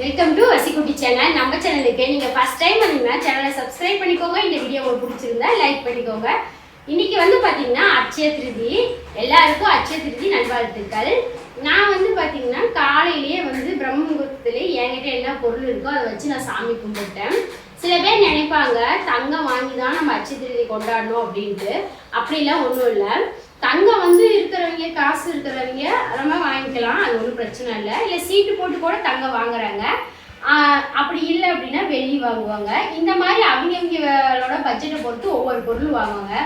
Welcome to வசிக்குட்டி channel நம்ம சேனலுக்கு நீங்கள் ஃபர்ஸ்ட் டைம் வந்தீங்கன்னா சேனலை சப்ஸ்கிரைப் பண்ணிக்கோங்க. இந்த வீடியோ உங்களுக்கு பிடிச்சிருந்தா லைக் பண்ணிக்கோங்க. இன்னைக்கு வந்து பார்த்தீங்கன்னா அட்சய திருதி. எல்லாருக்கும் அட்சய திருதி நல்வாழ்த்துக்கள். நான் வந்து பார்த்தீங்கன்னா காலையிலேயே வந்து பிரம்ம என்கிட்ட என்ன பொருள் இருக்கோ அதை வச்சு நான் சாமி கும்பிட்டேன். சில பேர் நினைப்பாங்க தங்கம் வாங்கி தான் நம்ம அட்சய திருதி கொண்டாடணும் அப்படின்ட்டு. அப்படிலாம் ஒன்றும் இல்லை. தங்கம் வந்து இருக்கிறவங்க காசு இருக்கிறவங்க ரொம்ப வாங்கிக்கலாம் அது ஒன்றும் பிரச்சனை இல்லை. இல்லை சீட்டு போட்டு கூட தங்கம் வாங்குறாங்க. அப்படி இல்லை அப்படின்னா வெள்ளி வாங்குவாங்க. இந்த மாதிரி அவங்கவங்களோட பட்ஜெட்டை பொறுத்து ஒவ்வொரு பொருள் வாங்குவாங்க.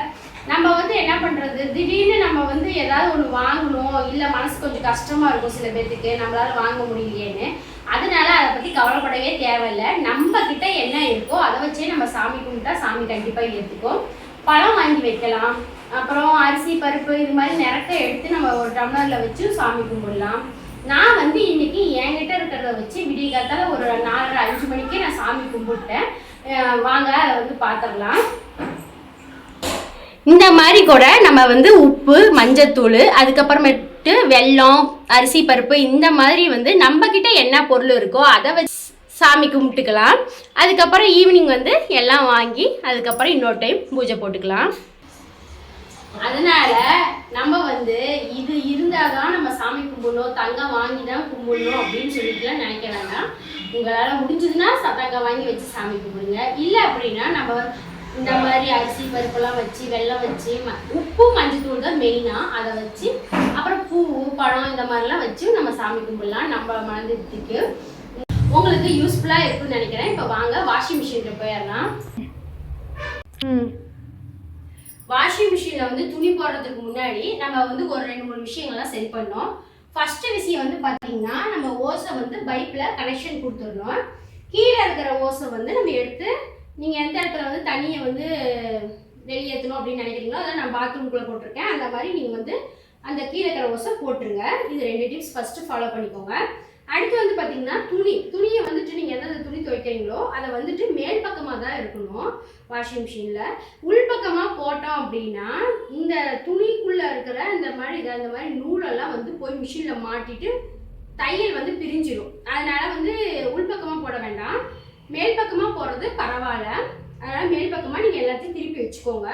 நம்ம வந்து என்ன பண்ணுறது திடீர்னு நம்ம வந்து ஏதாவது ஒன்று வாங்கணும் இல்லை மனசு கொஞ்சம் கஷ்டமாக இருக்கும் சில பேர்த்துக்கு நம்மளால் வாங்க முடியலையேன்னு. அதனால அதை பற்றி கவலைப்படவே தேவையில்லை. நம்ம கிட்ட என்ன இருக்கோ அதை வச்சே நம்ம சாமி கும்பிட்டா சாமி கண்டிப்பாக ஏற்றுக்கும் பழம் வாங்கி வைக்கலாம். அப்புறம் அரிசி பருப்பு இது மாதிரி நிறக்க எடுத்து நம்ம ஒரு டம்ளரில் வச்சு சாமி கும்பிடலாம். நான் வந்து இன்னைக்கு என்கிட்ட இருக்கிறத வச்சு விடிய காலத்தால் ஒரு நாலரை அஞ்சு மணிக்கே நான் சாமி கும்பிட்டேன். வாங்க அதை வந்து பார்த்துடலாம் இந்த மாதிரி கூட நம்ம வந்து உப்பு மஞ்சத்தூள் அதுக்கப்புறமேட்டு வெல்லம் அரிசி பருப்பு இந்த மாதிரி வந்து நம்ம கிட்ட என்ன பொருள் இருக்கோ அதை வச்சு சாமி கும்பிட்டுக்கலாம். அதுக்கப்புறம் ஈவினிங் வந்து எல்லாம் வாங்கி அதுக்கப்புறம் இன்னொரு டைம் பூஜை போட்டுக்கலாம். அதனால நம்ம வந்து இது இருந்தாதான் நம்ம சாமி கும்பிடணும் தங்கம் வாங்கி தான் கும்பிடணும் அப்படின்னு சொல்லிட்டுலாம் நினைக்க வேண்டாம் உங்களால் முடிஞ்சதுன்னா சத்தங்க தங்கம் வாங்கி வச்சு சாமி கும்பிடுங்க. இல்லை அப்படின்னா நம்ம இந்த மாதிரி அரிசி பருப்பெல்லாம் வச்சு வெல்லம் வச்சு ம உப்பு மஞ்சத்தூள் தான் மெயினாக அதை வச்சு அப்புறம் பூ பழம் இந்த மாதிரிலாம் வச்சு நம்ம சாமி கும்பிடலாம் நம்ம மனதிற்கு உங்களுக்கு யூஸ்ஃபுல்லாக இருக்குன்னு நினைக்கிறேன். இப்போ வாங்க வாஷிங் மிஷினில் போயிடலாம். வாஷிங் மிஷினில் வந்து துணி போடுறதுக்கு முன்னாடி நம்ம வந்து ஒரு ரெண்டு மூணு விஷயங்கள்லாம் சரி பண்ணோம். ஃபஸ்ட்டு விஷயம் வந்து பார்த்தீங்கன்னா நம்ம ஓஸை வந்து பைப்பில் கனெக்ஷன் கொடுத்துடணும். கீழே இருக்கிற ஓஸை வந்து நம்ம எடுத்து நீங்கள் எந்த இடத்துல வந்து தண்ணியை வந்து வெளியேற்றணும் அப்படின்னு நினைக்கிறீங்களோ அதை நான் பாத்ரூம்குள்ளே போட்டிருக்கேன். அந்த மாதிரி நீங்கள் வந்து அந்த கீழே இருக்கிற ஓஸை போட்டுருங்க. இது ரெண்டு டிப்ஸ் ஃபஸ்ட்டு ஃபாலோ பண்ணிக்கோங்க. அடுத்து வந்து பார்த்தீங்கன்னா துணி வைக்கிறீங்களோ அதை வந்துட்டு மேல் பக்கமாக தான் இருக்கணும் வாஷிங் மிஷினில் உள்பக்கமாக போட்டோம் அப்படின்னா இந்த துணிக்குள்ளே இருக்கிற இந்த மாதிரி இதை இந்த மாதிரி நூலெல்லாம் வந்து போய் மிஷினில் மாட்டிட்டு தையல் வந்து பிரிஞ்சிடும் அதனால் வந்து உள்பக்கமாக போட வேண்டாம். மேல் பக்கமாக போடுறது பரவாயில்ல. அதனால் மேல் பக்கமாக நீங்கள் எல்லாத்தையும் திருப்பி வச்சுக்கோங்க.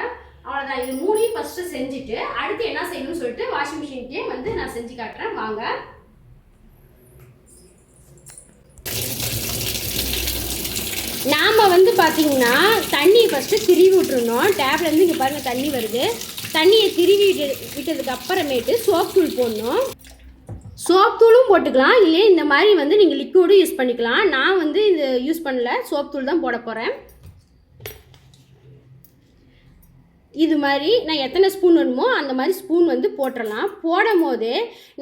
அவ்வளோதான் இது மூணையும் ஃபஸ்ட்டு செஞ்சுட்டு அடுத்து என்ன செய்யணும்னு சொல்லிட்டு வாஷிங் மிஷின்க்கே வந்து நான் செஞ்சு காட்டுறேன். வாங்க. நாம் வந்து பார்த்தீங்கன்னா தண்ணியை ஃபஸ்ட்டு திருவி விட்டுருணும் டேப்லேருந்து இங்கே பாருங்கள் தண்ணி வருது. தண்ணியை திருவி விட்டு விட்டதுக்கு அப்புறமேட்டு சோப் தூள் போடணும். சோப் தூளும் போட்டுக்கலாம். இல்லை இந்த மாதிரி வந்து நீங்கள் லிக்விடும் யூஸ் பண்ணிக்கலாம். நான் வந்து இது யூஸ் பண்ணல. சோப் தூள் தான் போட போகிறேன் இது மாதிரி நான் எத்தனை ஸ்பூன் வேணுமோ அந்த மாதிரி ஸ்பூன் வந்து போட்டுடலாம் போடும் போது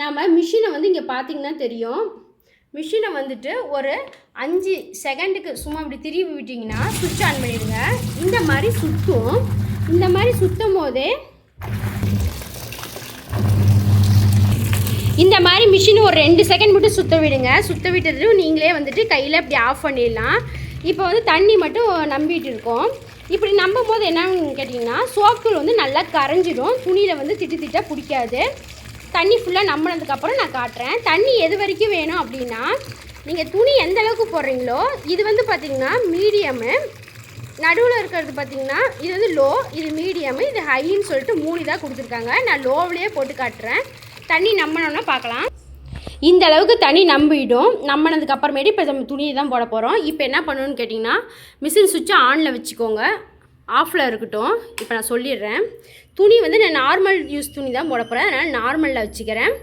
நம்ம மிஷினை வந்து இங்கே பார்த்தீங்கன்னா தெரியும். மிஷினை வந்துட்டு ஒரு அஞ்சு செகண்டுக்கு சும்மா இப்படி திரும்பி விட்டிங்கன்னா சுவிட்ச் ஆன் பண்ணிடுங்க. இந்த மாதிரி சுற்றும் இந்த மாதிரி சுற்றும் போதே இந்த மாதிரி மிஷின் ஒரு ரெண்டு செகண்ட் மட்டும் சுற்ற விடுங்க. சுத்த விட்டது நீங்களே வந்துட்டு கையில் இப்படி ஆஃப் பண்ணிடலாம். இப்போ வந்து தண்ணி மட்டும் நம்பிட்டு இருக்கோம். இப்படி நம்பும் போது என்னன்னு கேட்டிங்கன்னா சோப்புத்தூள் வந்து நல்லா கரைஞ்சிடும். துணியில் வந்து திட்டு திட்டாக பிடிக்காது. தண்ணி ஃபுல்லாக நம்பினதுக்கப்புறம் நான் காட்டுறேன். தண்ணி எது வரைக்கும் வேணும் அப்படின்னா நீங்கள் துணி எந்த அளவுக்கு போடுறீங்களோ இது வந்து பார்த்திங்கன்னா மீடியமு நடுவில் இருக்கிறது பார்த்தீங்கன்னா இது வந்து லோ இது மீடியமு இது ஹைன்னு சொல்லிட்டு மூணு இதாக கொடுத்துருக்காங்க. நான் லோவிலேயே போட்டு காட்டுறேன். தண்ணி நம்பினோன்னா பார்க்கலாம் இந்த அளவுக்கு தண்ணி நம்பிடும். நம்பினதுக்கு அப்புறமேட்டு இப்போ நம்ம துணியை தான் போட போகிறோம் இப்போ என்ன பண்ணணும்னு கேட்டிங்கன்னா மிஷின் சுவிட்சை ஆனில் வச்சுக்கோங்க. ஆஃபில் இருக்கட்டும். இப்போ நான் சொல்லிடுறேன். துணி வந்து நான் நார்மல் யூஸ் துணி தான் போட போகிறேன் அதனால் நார்மலில் வச்சுக்கிறேன்.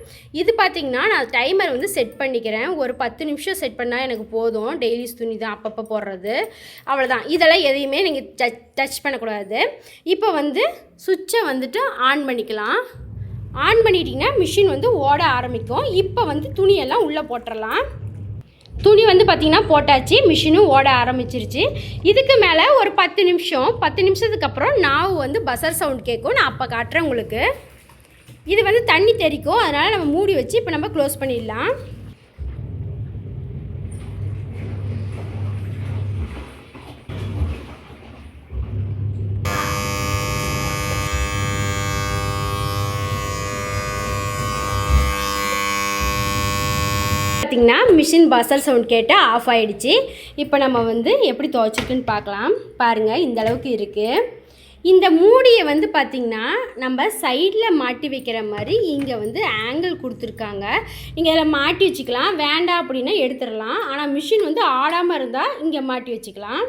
இது பார்த்திங்கன்னா நான் டைமர் வந்து செட் பண்ணிக்கிறேன். ஒரு பத்து நிமிஷம் செட் பண்ணால் எனக்கு போதும். டெய்லிஸ் துணி தான் அப்பப்போ போடுறது. அவ்வளோதான் இதெல்லாம் எதையுமே நீங்கள் டச் டச் பண்ணக்கூடாது. இப்போ வந்து சுவிட்சை வந்துட்டு ஆன் பண்ணிக்கலாம். ஆன் பண்ணிட்டிங்கன்னா மிஷின் வந்து ஓட ஆரம்பிக்கும். இப்போ வந்து துணியெல்லாம் உள்ளே போட்டுடலாம் துணி வந்து பார்த்திங்கன்னா போட்டாச்சு மிஷினும் ஓட ஆரம்பிச்சிருச்சு. இதுக்கு மேலே ஒரு பத்து நிமிஷம் பத்து நிமிஷத்துக்கு அப்புறம் நாவு வந்து பசர் சவுண்ட் கேட்கும். நான் அப்போ காட்டுறேன் உங்களுக்கு. இது வந்து தண்ணி தெறிக்கும். அதனால் நம்ம மூடி வச்சு இப்போ நம்ம க்ளோஸ் பண்ணிடலாம். பார்த்தீங்கன்னா மிஷின் பசல் சவுண்ட் கேட்டு ஆஃப் ஆகிடுச்சு இப்போ நம்ம வந்து எப்படி துவைச்சிருக்குன்னு பார்க்கலாம். பாருங்கள் இந்த அளவுக்கு இருக்குது இந்த மூடியை வந்து பார்த்திங்கன்னா நம்ம சைடில் மாட்டி வைக்கிற மாதிரி இங்கே வந்து ஆங்கிள் கொடுத்துருக்காங்க. நீங்கள் அதில் மாட்டி வச்சுக்கலாம். வேண்டாம் அப்படின்னா எடுத்துடலாம். ஆனால் மிஷின் வந்து ஆடாமல் இருந்தால் இங்கே மாட்டி வச்சுக்கலாம்.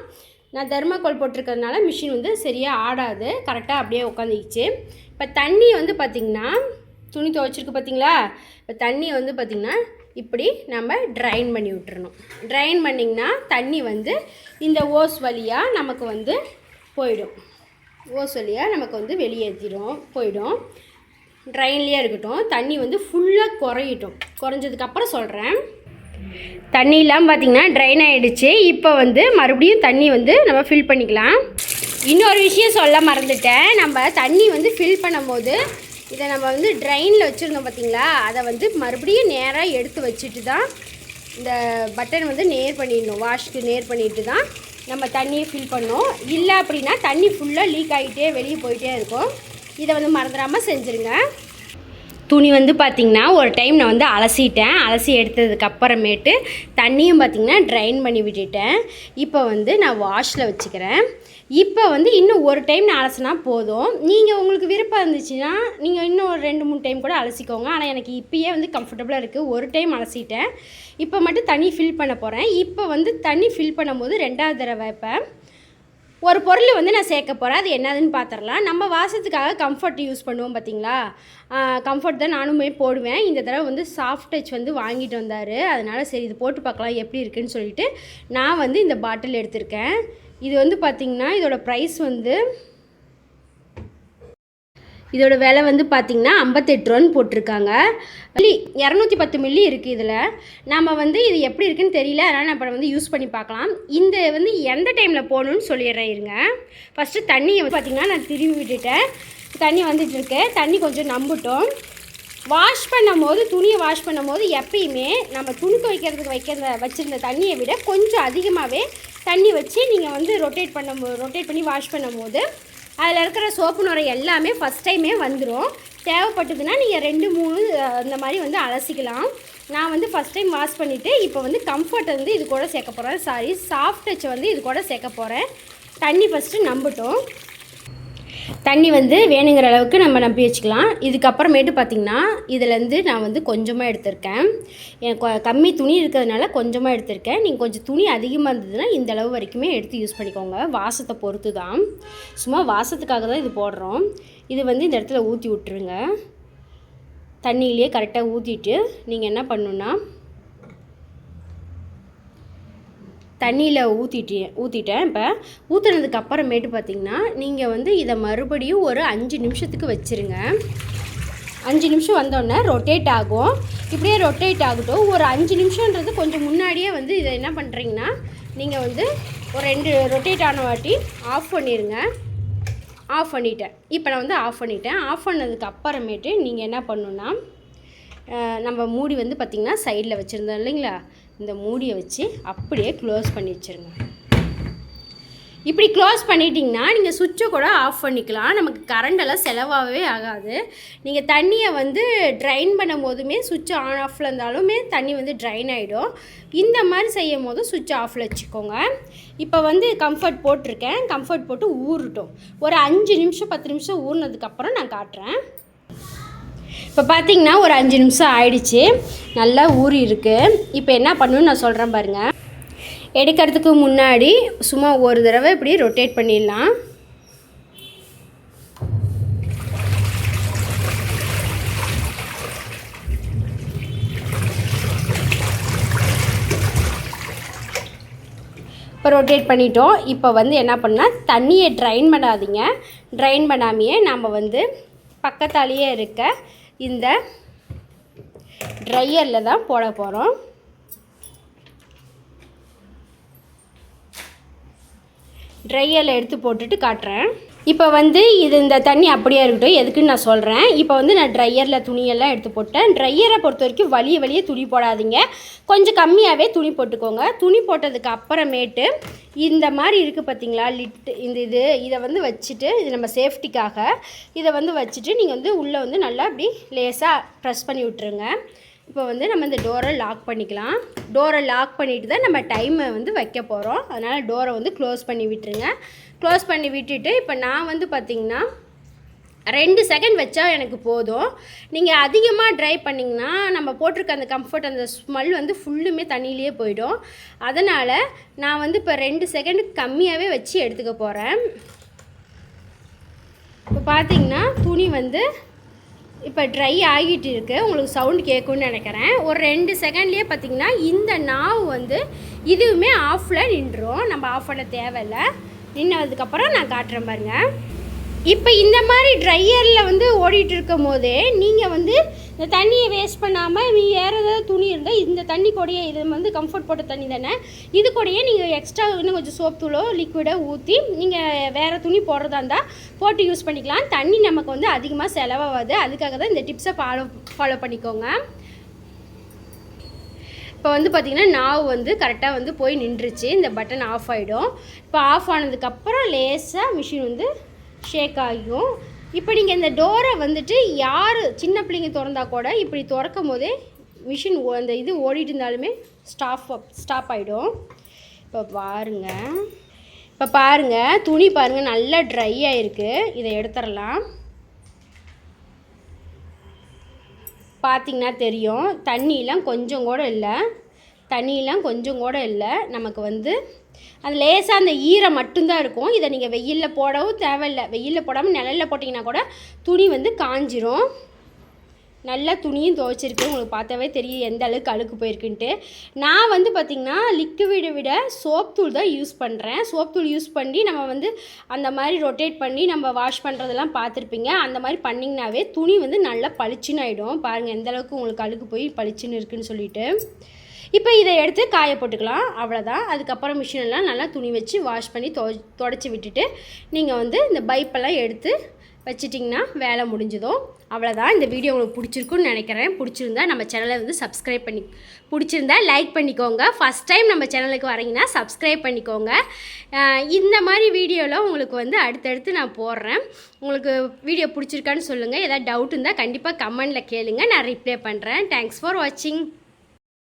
நான் தர்மாக்கோல் போட்டிருக்கிறதுனால மிஷின் வந்து சரியாக ஆடாது. கரெக்டாக அப்படியே உட்காந்துக்கிச்சு இப்போ தண்ணி வந்து பார்த்திங்கன்னா துணி துவைச்சிருக்கு பார்த்தீங்களா? இப்போ தண்ணி வந்து பார்த்திங்கன்னா இப்படி நம்ம ட்ரைன் பண்ணி விட்டுறணும். ட்ரைன் பண்ணிங்கன்னா தண்ணி வந்து இந்த ஓஸ் வழியாக நமக்கு வந்து போயிடும். ஓஸ் வழியாக நமக்கு வந்து வெளியேற்றிடும் போயிடும். ட்ரைன்லேயே இருக்கட்டும். தண்ணி வந்து ஃபுல்லாக குறையிட்டும். குறைஞ்சதுக்கப்புறம் சொல்கிறேன் தண்ணியெலாம் பார்த்திங்கன்னா ட்ரைன் ஆகிடுச்சு இப்போ வந்து மறுபடியும் தண்ணி வந்து நம்ம ஃபில் பண்ணிக்கலாம். இன்னொரு விஷயம் சொல்ல மறந்துட்டேன். நம்ம தண்ணி வந்து ஃபில் பண்ணும்போது இதை நம்ம வந்து ட்ரைனில் வச்சுருந்தோம் பார்த்தீங்களா? அதை வந்து மறுபடியும் நேராக எடுத்து வச்சுட்டு தான் இந்த பட்டன் வந்து நேர் பண்ணிடணும். வாஷ்க்கு நேர் பண்ணிட்டு தான் நம்ம தண்ணியை ஃபில் பண்ணோம். இல்லை அப்படின்னா தண்ணி ஃபுல்லாக லீக் ஆகிட்டே வெளியே போயிட்டே இருக்கும். இதை வந்து மறந்துடாமல் செஞ்சுருங்க. துணி வந்து பார்த்திங்கன்னா ஒரு டைம் நான் வந்து அலசிட்டேன். அலசி எடுத்ததுக்கு அப்புறமேட்டு தண்ணியும் பார்த்திங்கன்னா ட்ரைன் பண்ணி விட்டுட்டேன். இப்போ வந்து நான் வாஷில் வச்சுக்கிறேன். இப்போ வந்து இன்னும் ஒரு டைம் நான் அலசினா போதும். நீங்கள் உங்களுக்கு விருப்பம் இருந்துச்சுன்னா நீங்கள் இன்னும் ஒரு ரெண்டு மூணு டைம் கூட அலசிக்கோங்க. ஆனால் எனக்கு இப்போயே வந்து கம்ஃபர்டபுளாக இருக்குது ஒரு டைம் அலசிட்டேன். இப்போ மட்டும் தண்ணி ஃபில் பண்ண போகிறேன் இப்போ வந்து தண்ணி ஃபில் பண்ணும்போது ரெண்டாவது தடவை இப்போ ஒரு பொருள் வந்து நான் சேர்க்க போகிறேன் அது என்னதுன்னு பார்த்துடலாம் நம்ம வாசத்துக்காக கம்ஃபர்ட் யூஸ் பண்ணுவோம் பார்த்தீங்களா கம்ஃபர்ட் தான் நானுமே போடுவேன். இந்த தடவை வந்து சாஃப்ட் டச் வந்து வாங்கிட்டு வந்தார். அதனால் சரி இது போட்டு பார்க்கலாம் எப்படி இருக்குன்னு சொல்லிட்டு நான் வந்து இந்த பாட்டில் எடுத்திருக்கேன். இது வந்து பார்த்திங்கன்னா இதோட ப்ரைஸ் வந்து இதோட விலை வந்து பார்த்திங்கன்னா ஐம்பத்தெட்டு ரூபான்னு போட்டிருக்காங்க. மில்லி இரநூத்தி பத்து மில்லி இருக்குது இதில். நம்ம வந்து இது எப்படி இருக்குன்னு தெரியல. அதனால் நான் இப்போ வந்து யூஸ் பண்ணி பார்க்கலாம். இந்த வந்து எந்த டைமில் போகணுன்னு சொல்லிடுறேன் இருங்க. ஃபஸ்ட்டு தண்ணியை வந்து பார்த்திங்கன்னா நான் திரும்பி விட்டுட்டேன். தண்ணி வந்துட்டு இருக்கு. தண்ணி கொஞ்சம் நம்பட்டும். வாஷ் பண்ணும்போது துணியை வாஷ் பண்ணும்போது எப்பயுமே நம்ம துணி துவைக்கிறதுக்கு வைக்கிற வச்சுருந்த தண்ணியை விட கொஞ்சம் அதிகமாகவே தண்ணி வச்சு நீங்கள் வந்து ரொட்டேட் பண்ணும் ரொட்டேட் பண்ணி வாஷ் பண்ணும்போது அதில் இருக்கிற சோப்பு நுரை எல்லாமே ஃபஸ்ட் டைமே வந்துடும் தேவைப்பட்டதுன்னா நீங்கள் ரெண்டு மூணு அந்த இந்த மாதிரி வந்து அலசிக்கலாம். நான் வந்து ஃபஸ்ட் டைம் வாஷ் பண்ணிவிட்டு இப்போ வந்து கம்ஃபர்ட் வந்து இது கூட சேர்க்க போகிறேன் சாரி சாஃப்ட் டச் வந்து இது கூட சேர்க்க போகிறேன் தண்ணி ஃபஸ்ட்டு நம்பட்டும். தண்ணி வந்து வேணுங்கிற அளவுக்கு நம்ம நம்பி வச்சுக்கலாம். இதுக்கப்புறமேட்டு பார்த்திங்கன்னா இதுலேருந்து நான் வந்து கொஞ்சமாக எடுத்திருக்கேன். எனக்கு கொ- கம்மி துணி இருக்கிறதுனால கொஞ்சமாக எடுத்திருக்கேன். நீங்கள் கொஞ்சம் துணி அதிகமாக இருந்ததுன்னா இந்த அளவு வரைக்குமே எடுத்து யூஸ் பண்ணிக்கோங்க. வாசத்தை பொறுத்து தான் சும்மா வாசத்துக்காக தான் இது போடுறோம். இது வந்து இந்த இடத்துல ஊற்றி விட்டுருங்க. தண்ணியிலே கரெக்டாக ஊற்றிட்டு நீங்கள் என்ன பண்ணணுன்னா தண்ணியில் ஊற்றிட்டு ஊற்றிட்டேன் இப்போ ஊற்றுனதுக்கு அப்புறமேட்டு பார்த்தீங்கன்னா நீங்கள் வந்து இதை மறுபடியும் ஒரு அஞ்சு நிமிஷத்துக்கு வச்சுருங்க. அஞ்சு நிமிஷம் வந்தோடனே ரொட்டேட் ஆகும். இப்படியே ரொட்டேட் ஆகட்டும். ஒரு அஞ்சு நிமிஷன்றது கொஞ்சம் முன்னாடியே வந்து இதை என்ன பண்ணுறீங்கன்னா நீங்கள் வந்து ஒரு ரெண்டு ரொட்டேட் ஆன வாட்டி ஆஃப் பண்ணிடுங்க ஆஃப் பண்ணிட்டேன். இப்போ நான் வந்து ஆஃப் பண்ணிட்டேன். ஆஃப் பண்ணதுக்கு அப்புறமேட்டு நீங்கள் என்ன பண்ணுன்னா நம்ம மூடி வந்து பார்த்திங்கன்னா சைடில் வச்சுருந்தோம் இல்லைங்களா? இந்த மூடியை வச்சு அப்படியே க்ளோஸ் பண்ணி வச்சுருங்க. இப்படி க்ளோஸ் பண்ணிட்டீங்கன்னா நீங்கள் சுவிட்சை கூட ஆஃப் பண்ணிக்கலாம். நமக்கு கரண்டெல்லாம் செலவாகவே ஆகாது. நீங்கள் தண்ணியை வந்து ட்ரைன் பண்ணும் போதுமே சுவிட்ச் ஆன் ஆஃபில் இருந்தாலுமே தண்ணி வந்து ட்ரைன் ஆகிடும் இந்த மாதிரி செய்யும் போது சுவிட்ச் ஆஃபில் வச்சுக்கோங்க. இப்போ வந்து கம்ஃபர்ட் போட்டிருக்கேன். கம்ஃபர்ட் போட்டு ஊறட்டும். ஒரு அஞ்சு நிமிஷம் பத்து நிமிஷம் ஊறினதுக்கப்புறம் நான் காட்டுறேன். இப்போ பார்த்தீங்கன்னா ஒரு அஞ்சு நிமிஷம் ஆயிடுச்சு. நல்லா ஊறி இருக்கு. இப்போ என்ன பண்ணணும்னு நான் சொல்கிறேன் பாருங்கள் எடுக்கிறதுக்கு முன்னாடி சும்மா ஒரு தடவை இப்படி ரொட்டேட் பண்ணிடலாம். இப்போ ரொட்டேட் பண்ணிட்டோம். இப்போ வந்து என்ன பண்ணால் தண்ணியை ட்ரைன் பண்ணாதீங்க. ட்ரைன் பண்ணாமையே நாம் வந்து பக்கத்தாலேயே இருக்க இந்த ட்ரையரில் தான் போட போகிறோம் ட்ரையரில் எடுத்து போட்டுட்டு காட்டுறேன். இப்போ வந்து இது இந்த தண்ணி அப்படியே இருக்கட்டும். எதுக்குன்னு நான் சொல்கிறேன் இப்போ வந்து நான் ட்ரையரில் துணியெல்லாம் எடுத்து போட்டேன். ட்ரையரை பொறுத்த வரைக்கும் வலிய வலிய துணி போடாதீங்க. கொஞ்சம் கம்மியாகவே துணி போட்டுக்கோங்க. துணி போட்டதுக்கு அப்புறமேட்டு இந்த மாதிரி இருக்குது பார்த்தீங்களா லிட் இந்த இது இதை வந்து வச்சுட்டு இது நம்ம சேஃப்டிக்காக இதை வந்து வச்சுட்டு நீங்கள் வந்து உள்ளே வந்து நல்லா அப்படி லேசாக ப்ரெஸ் பண்ணி விட்டுருங்க. இப்போ வந்து நம்ம இந்த டோரை லாக் பண்ணிக்கலாம். டோரை லாக் பண்ணிவிட்டு தான் நம்ம டைமை வந்து வைக்க போகிறோம் அதனால் டோரை வந்து க்ளோஸ் பண்ணி விட்டுருங்க. க்ளோஸ் பண்ணி விட்டுட்டு இப்போ நான் வந்து பார்த்திங்கன்னா ரெண்டு செகண்ட் வச்சா எனக்கு போதும். நீங்கள் அதிகமாக ட்ரை பண்ணிங்கன்னா நம்ம போட்டிருக்க அந்த கம்ஃபர்ட் அந்த ஸ்மெல் வந்து ஃபுல்லுமே தண்ணியிலேயே போயிடும். அதனால் நான் வந்து இப்போ ரெண்டு செகண்ட் கம்மியாகவே வச்சு எடுத்துக்க போகிறேன் இப்போ பார்த்தீங்கன்னா துணி வந்து இப்போ ட்ரை ஆகிட்டு இருக்கு. உங்களுக்கு சவுண்ட் கேட்கும்னு நினைக்கிறேன். ஒரு ரெண்டு செகண்ட்லேயே பார்த்திங்கன்னா இந்த நாவு வந்து இதுவுமே ஆஃபில் நின்றுடும் நம்ம ஆஃப் பண்ண தேவையில்லை. நின்னதுக்கப்புறம் நான் காட்டுறேன் பாருங்கள் இப்போ இந்த மாதிரி ட்ரையரில் வந்து ஓடிட்டு இருக்கும் போதே நீங்கள் வந்து இந்த தண்ணியை வேஸ்ட் பண்ணாமல் நீ வேறு ஏதாவது துணி இருந்தால் இந்த தண்ணி கூடயே இது வந்து கம்ஃபர்ட் போட்ட தண்ணி தானே? இது கூடயே நீங்கள் எக்ஸ்ட்ரா இன்னும் கொஞ்சம் சோப் தூளோ லிக்விடோ ஊற்றி நீங்கள் வேறு துணி போடுறதா இருந்தால் போட்டு யூஸ் பண்ணிக்கலாம். தண்ணி நமக்கு வந்து அதிகமாக செலவாகாது. அதுக்காக தான் இந்த டிப்ஸை ஃபாலோ ஃபாலோ பண்ணிக்கோங்க. இப்போ வந்து பார்த்திங்கன்னா நாவு வந்து கரெக்டாக வந்து போய் நின்றுச்சு. இந்த பட்டன் ஆஃப் ஆகிடும் இப்போ ஆஃப் ஆனதுக்கப்புறம் லேசாக மிஷின் வந்து ஷேக் ஆகியும் இப்போ நீங்கள் இந்த டோரை வந்துட்டு யார் சின்ன பிள்ளைங்க திறந்தா கூட இப்படி திறக்கும் போதே மிஷின் அந்த இது ஓடிட்டு இருந்தாலுமே ஸ்டாப் ஸ்டாப் ஆகிடும் இப்போ பாருங்க. இப்போ பாருங்கள் துணி பாருங்கள் நல்லா ட்ரை ஆகிருக்கு இதை எடுத்துடலாம். பார்த்திங்கன்னா தெரியும். தண்ணியெலாம் கொஞ்சம் கூட இல்லை. தண்ணியெலாம் கொஞ்சம் கூட இல்லை. நமக்கு வந்து அந்த லேசாக அந்த ஈரம் மட்டும்தான் இருக்கும். இதை நீங்கள் வெயிலில் போடவும் தேவையில்லை. வெயிலில் போடாமல் நிழலில் போட்டிங்கன்னா கூட துணி வந்து காஞ்சிரும். நல்லா துணியும் துவைச்சிருக்கு உங்களுக்கு பார்த்தாவே தெரியும் எந்த அளவுக்கு அழுக்கு போயிருக்குன்ட்டு. நான் வந்து பார்த்திங்கன்னா லிக்விடை விட சோப் தூள் தான் யூஸ் பண்ணுறேன் சோப் தூள் யூஸ் பண்ணி நம்ம வந்து அந்த மாதிரி ரொட்டேட் பண்ணி நம்ம வாஷ் பண்ணுறதெல்லாம் பார்த்துருப்பீங்க. அந்த மாதிரி பண்ணிங்கனாவே துணி வந்து நல்லா பளிச்சுன்னு ஆகிடும் பாருங்கள் எந்த அளவுக்கு உங்களுக்கு அழுக்கு போய் பளிச்சுன்னு இருக்குன்னு சொல்லிட்டு. இப்போ இதை எடுத்து காய போட்டுக்கலாம். அவ்வளோதான் அதுக்கப்புறம் மிஷினெல்லாம் நல்லா துணி வச்சு வாஷ் பண்ணி தொ தொடச்சி விட்டுட்டு நீங்கள் வந்து இந்த பைப்பெல்லாம் எடுத்து வச்சிட்டிங்கன்னா வேலை முடிஞ்சதும் அவ்வளோதான் இந்த வீடியோ உங்களுக்கு பிடிச்சிருக்குன்னு நினைக்கிறேன். பிடிச்சிருந்தா நம்ம சேனலை வந்து சப்ஸ்கிரைப் பண்ணி பிடிச்சிருந்தா லைக் பண்ணிக்கோங்க. ஃபஸ்ட் டைம் நம்ம சேனலுக்கு வரீங்கன்னா சப்ஸ்கிரைப் பண்ணிக்கோங்க. இந்த மாதிரி வீடியோவில் உங்களுக்கு வந்து அடுத்தடுத்து நான் போடுறேன். உங்களுக்கு வீடியோ பிடிச்சிருக்கான்னு சொல்லுங்கள் ஏதாவது டவுட் இருந்தால் கண்டிப்பாக கமெண்டில் கேளுங்கள் நான் ரிப்ளை பண்ணுறேன் தேங்க்ஸ் ஃபார் வாட்சிங்